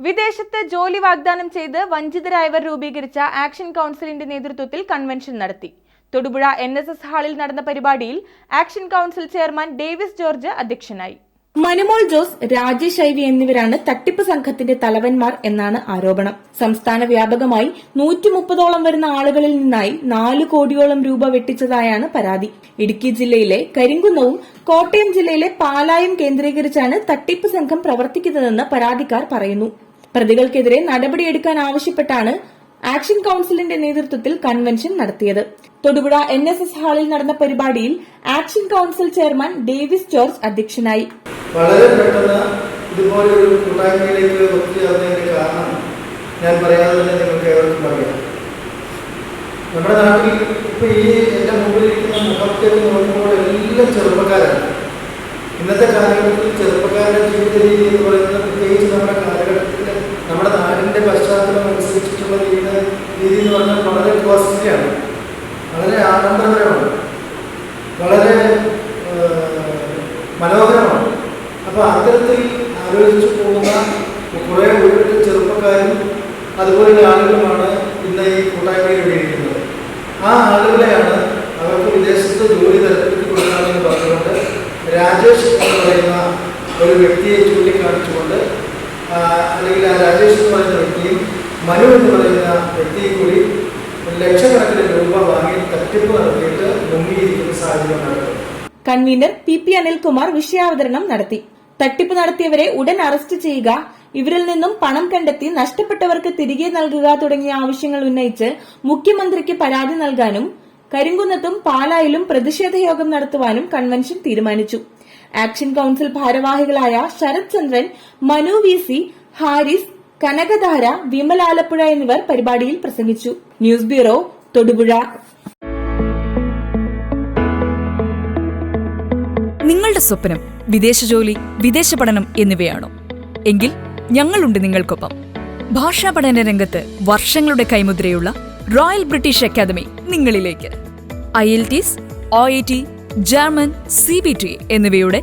വിദേശത്ത് ജോലി വാഗ്ദാനം ചെയ്ത് വഞ്ചിതരായവർ രൂപീകരിച്ച ആക്ഷൻ കൗൺസിലിന്റെ നേതൃത്വത്തിൽ കൺവെൻഷൻ നടത്തി. തൊടുപുഴ എൻ എസ് എസ് ഹാളിൽ നടന്ന പരിപാടിയിൽ action council chairman Davis George അധ്യക്ഷനായി. മനുമോൾ ജോസ് രാജേഷ് ഐവി എന്നിവരാണ് തട്ടിപ്പ് സംഘത്തിന്റെ തലവന്മാർ എന്നാണ് ആരോപണം. സംസ്ഥാന വ്യാപകമായി നൂറ്റി മുപ്പതോളം വരുന്ന ആളുകളിൽ നിന്നായി നാല് കോടിയോളം രൂപ വെട്ടിച്ചതായാണ് പരാതി. ഇടുക്കി ജില്ലയിലെ കരിങ്കുന്നവും കോട്ടയം ജില്ലയിലെ പാലായും കേന്ദ്രീകരിച്ചാണ് തട്ടിപ്പ് സംഘം പ്രവർത്തിക്കുന്നതെന്ന് പരാതിക്കാർ പറയുന്നു. പ്രതികൾക്കെതിരെ നടപടിയെടുക്കാൻ ആവശ്യപ്പെട്ടാണ് ആക്ഷൻ കൌൺസിലിന്റെ നേതൃത്വത്തിൽ കൺവെൻഷൻ നടത്തിയത്. തൊടുപുഴ എൻ എസ് എസ് ഹാളിൽ നടന്ന പരിപാടിയിൽ action council chairman Davis George അധ്യക്ഷനായി. വളരെ പെട്ടെന്ന് ഇതുപോലൊരു കൂട്ടായ്മയിലേക്ക് ഒത്തുചേർന്നതിന്റെ കാരണം ഞാൻ പറയാതെ തന്നെ നിങ്ങൾക്ക് ഏവർക്കും അറിയാം നമ്മുടെ നാട്ടിൽ ഇപ്പൊ ഈ എന്റെ മുമ്പിലിരിക്കുന്ന മുഖത്തേക്ക് നോക്കുമ്പോൾ എല്ലാം ചെറുപ്പക്കാരാണ്. ഇന്നത്തെ കാലഘട്ടത്തിൽ ചെറുപ്പക്കാരുടെ ജീവിത രീതി എന്ന് പറയുന്നത് പ്രത്യേകിച്ച് നമ്മുടെ കാലഘട്ടത്തിൽ നമ്മുടെ നാടിന്റെ പശ്ചാത്തലം അനുസരിച്ചിട്ടുള്ള ജീവിത രീതി എന്ന് പറഞ്ഞാൽ വളരെ കോസ്റ്റ്ലിയാണ് വളരെ ആഡംബരപരമാണ് വളരെ മനോഹരമാണ്. അപ്പോൾ അത്തരത്തിൽ ആലോചിച്ചു പോകുന്ന കുറേ ഒരുപാട് ചെറുപ്പക്കാരും അതുപോലെ ആളുകളുമാണ് ഇന്ന് ഈ കൂട്ടായ്മയിൽ ഉപയോഗിക്കുന്നത് ആ ആളുകളെയാണ് അവർക്ക് വിദേശത്ത് ജോലി തരപ്പെടുത്തി കൊടുക്കണമെന്ന് പറഞ്ഞുകൊണ്ട് രാജേഷ് എന്ന് പറയുന്ന ഒരു വ്യക്തിയെ ചൂണ്ടിക്കാണിച്ചുകൊണ്ട് അല്ലെങ്കിൽ ആ രാജേഷ് എന്ന് പറയുന്ന വ്യക്തിയും മനു എന്ന് പറയുന്ന വ്യക്തിയെ കൂടി ലക്ഷക്കണക്കിന് രൂപ വാങ്ങി തട്ടിപ്പ് നടത്തിയിട്ട് മുങ്ങിയിരിക്കുന്ന സാഹചര്യം കൺവീനർ പി പി അനിൽകുമാർ വിഷയാവതരണം നടത്തി. തട്ടിപ്പ് നടത്തിയവരെ ഉടൻ അറസ്റ്റ് ചെയ്യുക ഇവരിൽ നിന്നും പണം കണ്ടെത്തി നഷ്ടപ്പെട്ടവർക്ക് തിരികെ നൽകുക തുടങ്ങിയ ആവശ്യങ്ങൾ ഉന്നയിച്ച് മുഖ്യമന്ത്രിക്ക് പരാതി നൽകാനും കരിങ്കുന്നത്തും പാലായിലും പ്രതിഷേധ യോഗം നടത്തുവാനും കൺവെൻഷൻ തീരുമാനിച്ചു. ആക്ഷൻ കൌൺസിൽ ഭാരവാഹികളായ ശരത് ചന്ദ്രൻ മനു വി സി ഹാരിസ് കനകധാര വിമൽ ആലപ്പുഴ എന്നിവർ പരിപാടിയിൽ പ്രസംഗിച്ചു. News bureau Thodupuzha. നിങ്ങളുടെ സ്വപ്നം വിദേശ ജോലി വിദേശ പഠനം എന്നിവയാണോ? എങ്കിൽ ഞങ്ങളുണ്ട് നിങ്ങൾക്കൊപ്പം. ഭാഷാ പഠന രംഗത്ത് വർഷങ്ങളുടെ കൈമുദ്രയുള്ള റോയൽ ബ്രിട്ടീഷ് അക്കാദമി നിങ്ങളിലേക്ക്. IELTS O T German C B T എന്നിവയുടെ